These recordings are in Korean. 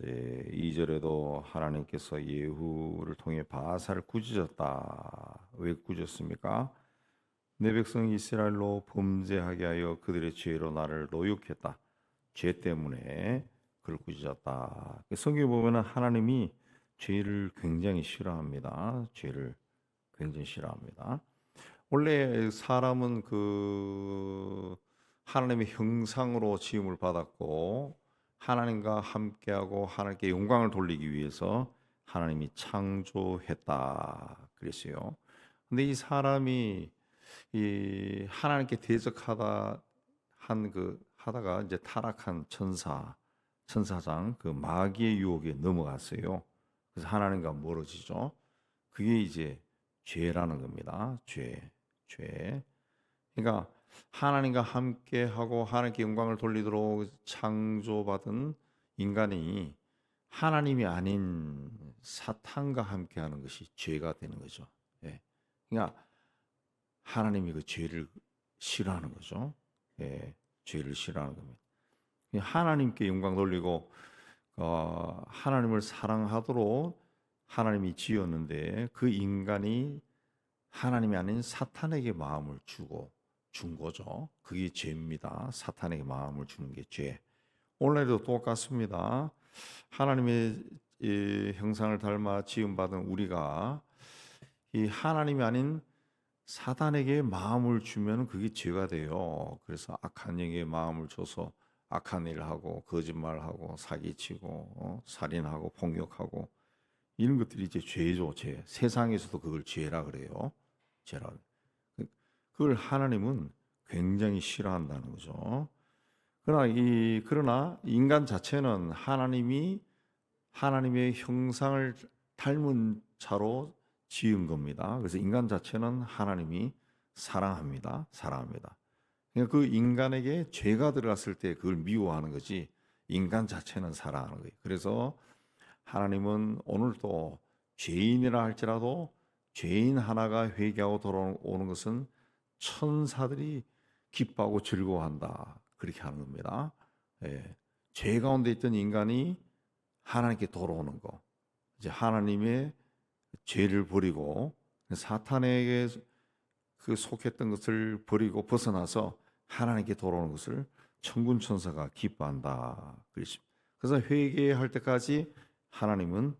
제 2절에도 하나님께서 예후를 통해 바사를 꾸짖었다. 왜 꾸짖습니까? 내 백성 이스라엘로 범죄하게 하여 그들의 죄로 나를 노역했다. 죄 때문에 그를 꾸짖었다. 성경에 보면은 하나님이 죄를 굉장히 싫어합니다. 죄를 굉장히 싫어합니다. 원래 사람은 그 하나님의 형상으로 지음을 받았고 하나님과 함께하고 하나님께 영광을 돌리기 위해서 하나님이 창조했다 그랬어요. 근데 이 사람이 이 하나님께 대적하다 한 그 하다가 이제 타락한 천사 천사장 그 마귀의 유혹에 넘어갔어요. 그래서 하나님과 멀어지죠. 그게 이제 죄라는 겁니다. 죄, 죄. 그러니까 하나님과 함께 하고 하나님께 영광을 돌리도록 창조받은 인간이 하나님이 아닌 사탄과 함께 하는 것이 죄가 되는 거죠. 예. 그러니까 하나님이 그 죄를 싫어하는 거죠. 예. 죄를 싫어하는 겁니다. 하나님께 영광 돌리고 어, 하나님을 사랑하도록 하나님이 지었는데 그 인간이 하나님이 아닌 사탄에게 마음을 주고 준 거죠. 그게 죄입니다. 사탄에게 마음을 주는 게 죄. 오늘도 똑같습니다. 하나님의 이 형상을 닮아 지음 받은 우리가 이 하나님이 아닌 사단에게 마음을 주면 그게 죄가 돼요. 그래서 악한 영에 마음을 줘서 악한 일을 하고 거짓말하고 사기치고 어? 살인하고 폭력하고 이런 것들이 이제 죄죠, 죄. 세상에서도 그걸 죄라 그래요. 죄라. 그걸 하나님은 굉장히 싫어한다는 거죠. 그러나 이 그러나 인간 자체는 하나님이 하나님의 형상을 닮은 차로 지은 겁니다. 그래서 인간 자체는 하나님이 사랑합니다. 사랑합니다. 그러니까 그 인간에게 죄가 들어갔을 때 그걸 미워하는 거지 인간 자체는 사랑하는 거예요. 그래서 하나님은 오늘도 죄인이라 할지라도 죄인 하나가 회개하고 돌아오는 것은 천사들이 기뻐하고 즐거워한다. 그렇게 하는 겁니다. 예. 죄 가운데 있던 인간이 하나님께 돌아오는 거. 이제 하나님의 죄를 버리고 사탄에게 그 속했던 것을 버리고 벗어나서 하나님께 돌아오는 것을 천군 천사가 기뻐한다. 그래서 회개할 때까지 하나님은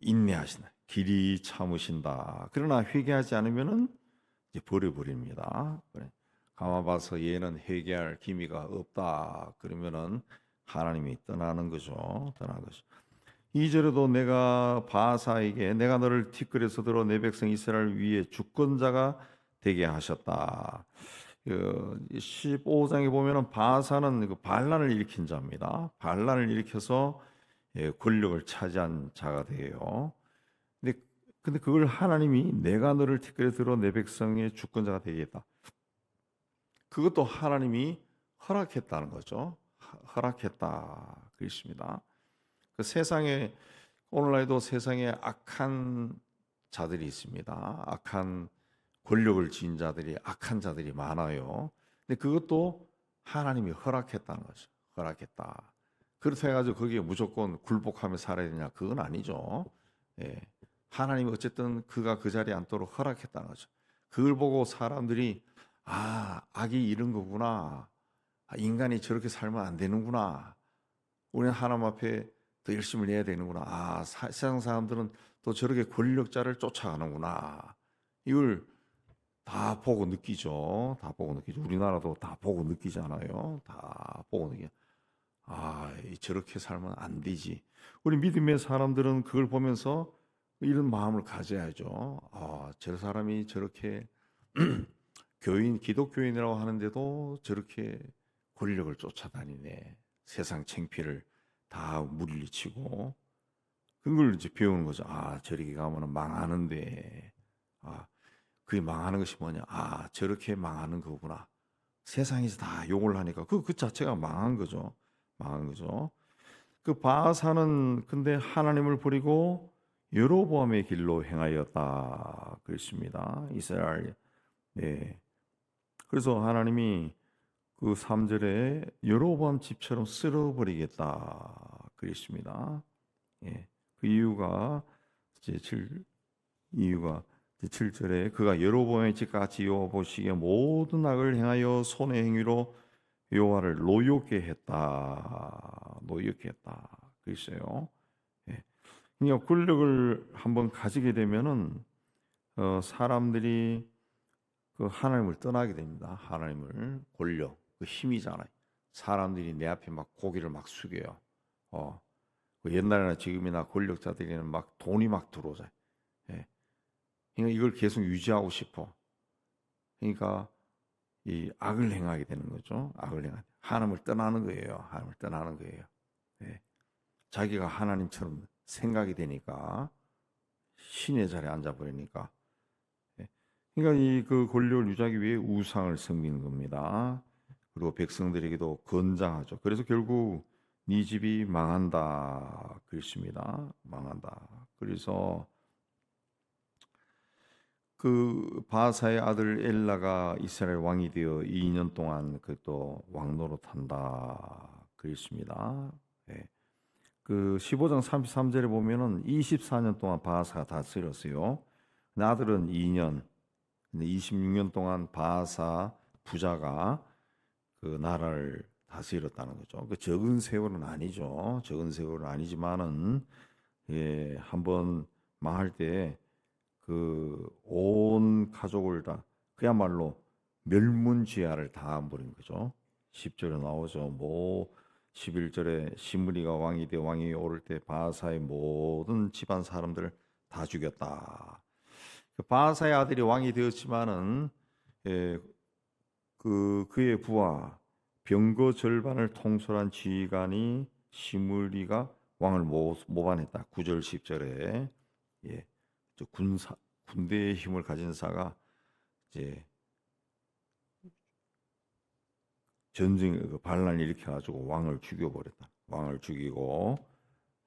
인내하신다. 길이 참으신다. 그러나 회개하지 않으면은 이제 버려버립니다. 가마봐서 얘는 회개할 기미가 없다. 그러면은 하나님이 떠나는 거죠. 떠나는 거죠. 2절에도 내가 바사에게 내가 너를 티끌에서 들어 내 백성 이스라엘 위에 주권자가 되게 하셨다. 그 15장에 보면은 바사는 그 반란을 일으킨 자입니다. 반란을 일으켜서 예, 권력을 차지한 자가 돼요. 근데 그걸 하나님이 내가 너를 티끌에 들어 내 백성의 주권자가 되겠다. 그것도 하나님이 허락했다는 거죠. 허락했다 그렇습니다. 그 세상에 오늘날에도 세상에 악한 자들이 있습니다. 악한 권력을 지닌 자들이 악한 자들이 많아요. 근데 그것도 하나님이 허락했다는 거죠. 허락했다. 그렇다 해가지고 거기에 무조건 굴복하며 살아야 되냐? 그건 아니죠. 예. 하나님이 어쨌든 그가 그 자리에 앉도록 허락했다는 거죠. 그걸 보고 사람들이 아 악이 이런 거구나. 아, 인간이 저렇게 살면 안 되는구나. 우리는 하나님 앞에 더 열심을 내야 되는구나. 아 사, 세상 사람들은 또 저렇게 권력자를 쫓아가는구나. 이걸 다 보고 느끼죠. 다 보고 느끼죠. 우리나라도 다 보고 느끼잖아요. 다 보고 느끼. 아, 저렇게 살면 안 되지. 우리 믿음의 사람들은 그걸 보면서 이런 마음을 가져야죠. 아, 저 사람이 저렇게 교인, 기독교인이라고 하는데도 저렇게 권력을 쫓아다니네. 세상 챙피를 다 물리치고 그걸 이제 배우는 거죠. 아, 저렇게 가면은 망하는데. 아, 그게 망하는 것이 뭐냐? 아, 저렇게 망하는 거구나. 세상에서 다 욕을 하니까 그, 그 자체가 망한 거죠. 망한 거죠. 그 바사는 근데 하나님을 버리고 여로보암의 길로 행하였다. 그랬습니다. 이스라엘. 네. 그래서 하나님이 그 3절에 여로보암 집처럼 쓸어버리겠다. 그랬습니다. 예. 그 이유가 이제 7 이유가 이제 7절에 그가 여로보암의 집같이 여호와 보시기에 모든 악을 행하여 손의 행위로 여호와를 노엽게 했다. 노엽게 했다. 그랬어요. 예. 그러니까 권력을 한번 가지게 되면은 어, 사람들이 그 하나님을 떠나게 됩니다. 하나님을 권력, 그 힘이잖아요. 사람들이 내 앞에 막 고개를 막 숙여요. 어, 그 옛날이나 지금이나 권력자들에는 막 돈이 막 들어오잖아요. 예. 그러니까 이걸 계속 유지하고 싶어. 그러니까 이 악을 행하게 되는 거죠. 악을 행하. 하나님을 떠나는 거예요. 하나님을 떠나는 거예요. 예. 자기가 하나님처럼 생각이 되니까 신의 자리에 앉아 버리니까. 예. 그러니까 이 그 권력을 유지하기 위해 우상을 섬기는 겁니다. 그리고 백성들에게도 건장하죠. 그래서 결국 네 집이 망한다 그랬습니다. 망한다. 그래서 그 바사의 아들 엘라가 이스라엘 왕이 되어 2년 동안 그또 왕노릇한다 그랬습니다. 예. 그 15장 33절에 보면은 24년 동안 바사가 다스렸어요. 아들은 2년, 근데 26년 동안 바사 부자가 그 나라를 다스렸다는 거죠. 그 적은 세월은 아니죠. 적은 세월은 아니지만은 예, 한번 망할 때 그 온 가족을 다 그야말로 멸문지하를 다 버린 거죠. 10절에 나오죠. 뭐 11절에 시므리가 왕이 되 왕이 오를 때 바사의 모든 집안 사람들을 다 죽였다. 그 바사의 아들이 왕이 되었지만은 예, 그 그의 부하 병거 절반을 통솔한 지휘관이 시므리가 왕을 모, 모반했다. 9절 10절에 예. 저 군사 군대의 힘을 가진 사가 이제 전쟁 그 반란을 일으켜 가지고 왕을 죽여 버렸다. 왕을 죽이고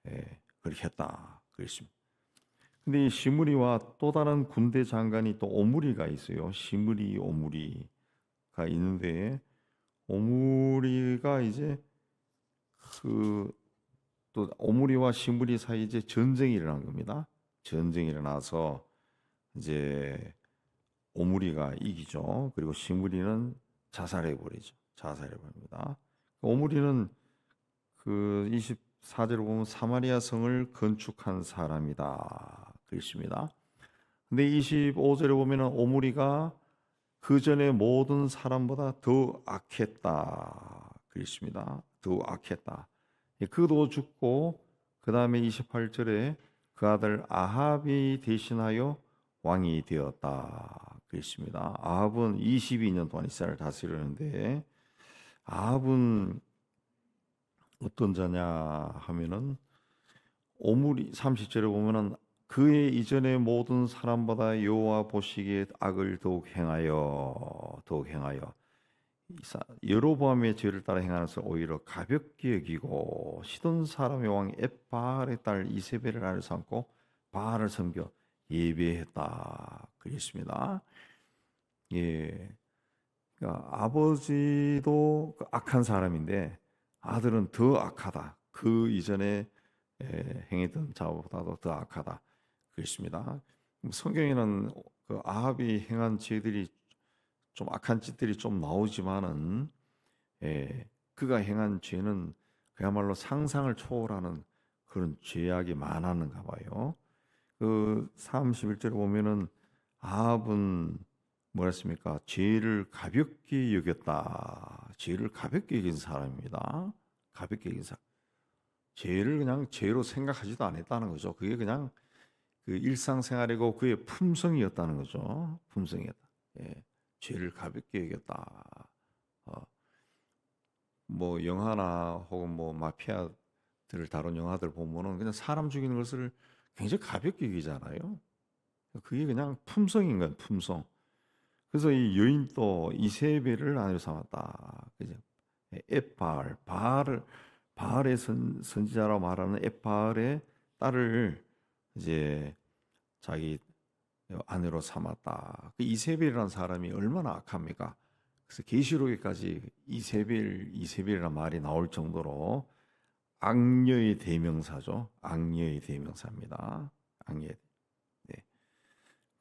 예, 그렇게 했다. 그랬습니다. 근데 이 시므리와 또 다른 군대 장관이 또 오므리가 있어요. 시므리 오므리가 있는데 오므리가 이제 그 또 오므리와 시므리 사이 이제 전쟁이 일어난 겁니다. 전쟁이 일어나서 이제 오므리가 이기죠. 그리고 시므리는 자살해 버리죠. 자살해 버립니다. 오므리는 그 24절을 보면 사마리아 성을 건축한 사람이다. 그랬습니다. 근데 25절에 보면은 오므리가 그 전에 모든 사람보다 더 악했다. 그랬습니다. 더 악했다. 예, 그도 죽고 그 다음에 28절에 그 아들 아합이 대신하여 왕이 되었다. 그랬습니다. 아합은 22년 동안 이스라엘 다스렸는데 아합은 어떤 자냐 하면은 오므리 30절에 보면은 그의 이전의 모든 사람보다 여호와 보시기에 악을 더욱 행하여 더욱 행하여. 여로보암의 죄를 따라 행하는 것을 오히려 가볍게 여기고 시돈 사람의 왕 에바알의 딸 이세벨을 아를 삼고 바알을 섬겨 예배했다. 그랬습니다. 예, 그러니까 아버지도 그 악한 사람인데 아들은 더 악하다. 그 이전에 행했던 자보다도 더 악하다. 그랬습니다. 성경에는 그 아합이 행한 죄들이 좀 악한 짓들이 좀 나오지만은 예, 그가 행한 죄는 그야말로 상상을 초월하는 그런 죄악이 많았는가 봐요. 그 31절에 보면은 아합은 뭐랬습니까? 죄를 가볍게 여겼다. 죄를 가볍게 여긴 사람입니다. 가볍게 여긴 사람. 죄를 그냥 죄로 생각하지도 않았다는 거죠. 그게 그냥 그 일상생활이고 그의 품성이었다는 거죠. 품성이었다. 예. 죄를 가볍게 여겼다. 어, 뭐 영화나 혹은 뭐 마피아들을 다룬 영화들 보면은 그냥 사람 죽이는 것을 굉장히 가볍게 여기잖아요. 그게 그냥 품성인 거예요, 품성. 그래서 이 여인도 이세벨을 아내로 삼았다. 그죠? 에팔, 바알을 바알의 선, 선지자라고 말하는 에팔의 딸을 이제 자기 아내로 삼았다. 그 이세벨이라는 사람이 얼마나 악합니까? 그래서 계시록에까지 이세벨, 이세벨이라는 말이 나올 정도로 악녀의 대명사죠. 악녀의 대명사입니다. 악녀. 네.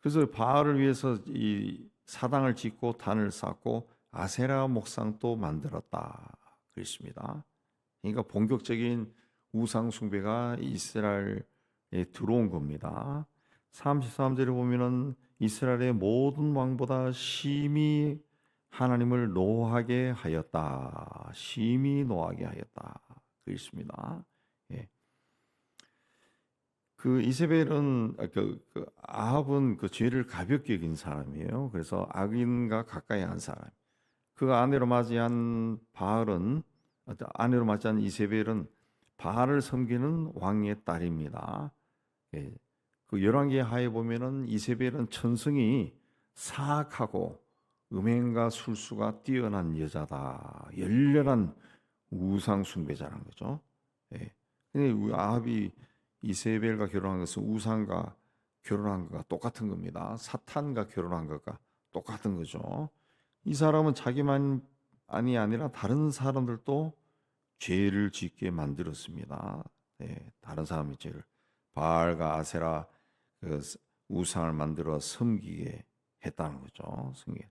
그래서 바알을 위해서 이 사당을 짓고 단을 쌓고 아세라 목상도 만들었다. 그랬습니다. 그러니까 본격적인 우상 숭배가 이스라엘에 들어온 겁니다. 33절에 보면은 이스라엘의 모든 왕보다 심히 하나님을 노하게 하였다. 심히 노하게 하였다. 그렇습니다. 예. 그 이세벨은 아, 그, 그 아합은 그 죄를 가볍게 여긴 사람이에요. 그래서 악인과 가까이 한 사람. 그 아내로 맞이한 바알은 아내로 맞이한 이세벨은 바알을 섬기는 왕의 딸입니다. 예. 그 열왕기 하에 보면은 이세벨은 천성이 사악하고 음행과 술수가 뛰어난 여자다. 열렬한 우상 숭배자라는 거죠. 예. 근데 아합이 이세벨과 결혼한 것은 우상과 결혼한 것과 똑같은 겁니다. 사탄과 결혼한 것과 똑같은 거죠. 이 사람은 자기만 아니 아니라 다른 사람들도 죄를 짓게 만들었습니다. 예, 다른 사람이 죄를 바알과 아세라 그 우상을 만들어 섬기게 했다는 거죠. 섬기게.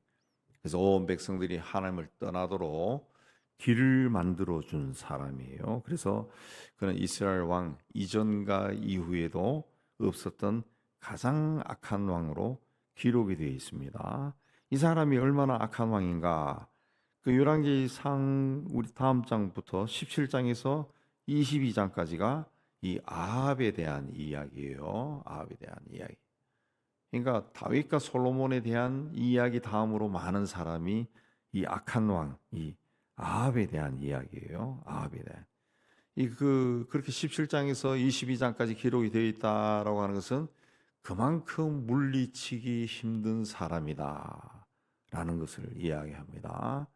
그래서 온 백성들이 하나님을 떠나도록 길을 만들어 준 사람이에요. 그래서 그는 이스라엘 왕 이전과 이후에도 없었던 가장 악한 왕으로 기록이 되어 있습니다. 이 사람이 얼마나 악한 왕인가? 그 열왕기상 우리 다음 장부터 17장에서 22장까지가 이 아합에 대한 이야기예요. 아합에 대한 이야기. 그러니까 다윗과 솔로몬에 대한 이야기 다음으로 많은 사람이 이 악한 왕, 이 아합에 대한 이야기예요. 아합에 대한. 이 그 그렇게 17장에서 22장까지 기록이 되어 있다라고 하는 것은 그만큼 물리치기 힘든 사람이다라는 것을 이야기합니다.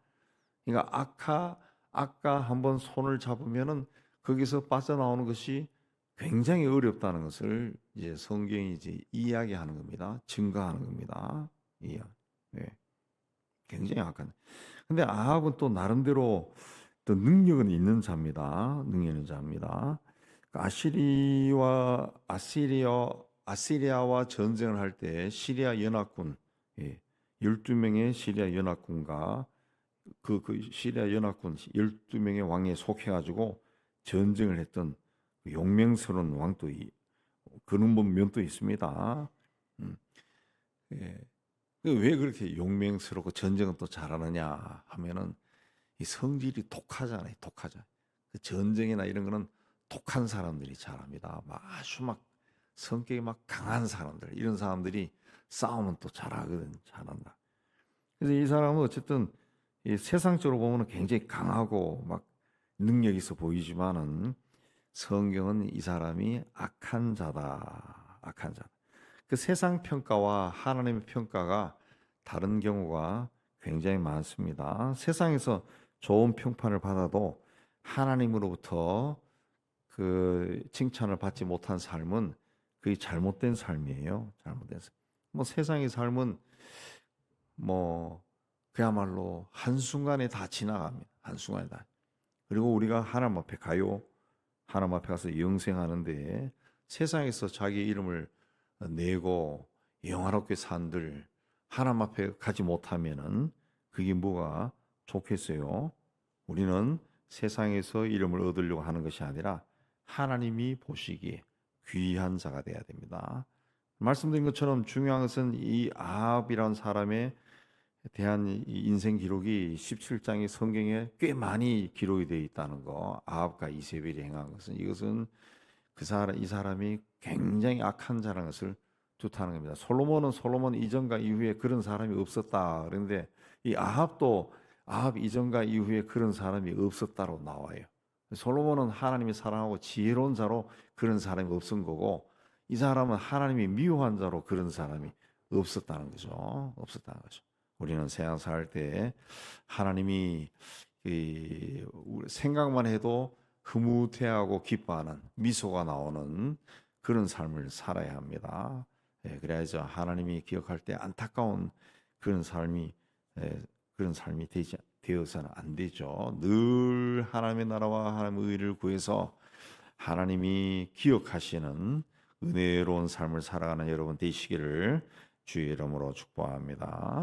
그러니까 아까 아까 한번 손을 잡으면은 거기서 빠져나오는 것이 굉장히 어렵다는 것을 이제 성경이 이제 이야기하는 겁니다. 증거하는 겁니다. 이야. 네. 굉장히 악한. 근데 아합은 또 나름대로 또 능력은 있는 자입니다. 능력 있는 자입니다. 그러니까 아시리와 아시리아 아시리아와 전쟁을 할 때 시리아 연합군 예, 12명의 시리아 연합군과 그, 그 시리아 연합군 12명의 왕에 속해 가지고 전쟁을 했던 그 용맹스러운 왕도 이, 그런 면도 있습니다. 음. 예. 왜 그렇게 용맹스럽고 전쟁은 또 잘하느냐 하면은 이 성질이 독하잖아요. 독하잖아요. 그 전쟁이나 이런 거는 독한 사람들이 잘합니다. 막 아주 막 성격이 막 강한 사람들 이런 사람들이 싸움은 또 잘하거든 잘한다. 그래서 이 사람은 어쨌든 이 세상적으로 보면 굉장히 강하고 막 능력 있어 보이지만은 성경은 이 사람이 악한 자다. 악한 자다. 그 세상 평가와 하나님의 평가가 다른 경우가 굉장히 많습니다. 세상에서 좋은 평판을 받아도 하나님으로부터 그 칭찬을 받지 못한 삶은 그게 잘못된 삶이에요. 잘못된 삶. 뭐 세상의 삶은 뭐 그야말로 한순간에 다 지나갑니다. 한순간에 다. 그리고 우리가 하나님 앞에 가요. 하나님 앞에 가서 영생하는데 세상에서 자기 이름을 내고 영화롭게 산들 하나님 앞에 가지 못하면은 그게 뭐가 좋겠어요? 우리는 세상에서 이름을 얻으려고 하는 것이 아니라 하나님이 보시기에 귀한 자가 돼야 됩니다. 말씀드린 것처럼 중요한 것은 이 아합이라는 사람의 대한 인생 기록이 17장의 성경에 꽤 많이 기록이 되어 있다는 거. 아합과 이세벨이 행한 것은 이것은 그 사람 이 사람이 굉장히 악한 자라는 것을 뜻하는 겁니다. 솔로몬은 솔로몬 이전과 이후에 그런 사람이 없었다. 그런데 이 아합도 아합 이전과 이후에 그런 사람이 없었다로 나와요. 솔로몬은 하나님이 사랑하고 지혜로운 자로 그런 사람이 없은 거고 이 사람은 하나님이 미워한 자로 그런 사람이 없었다는 거죠. 없었다는 거죠. 우리는 세상 살 때 하나님이 생각만 해도 흐뭇해하고 기뻐하는 미소가 나오는 그런 삶을 살아야 합니다. 예, 그래야죠 하나님이 기억할 때 안타까운 그런 삶이 예, 그런 삶이 되지 되어서는 안 되죠. 늘 하나님의 나라와 하나님의 의를 구해서 하나님이 기억하시는 은혜로운 삶을 살아가는 여러분 되시기를 주의 이름으로 축복합니다.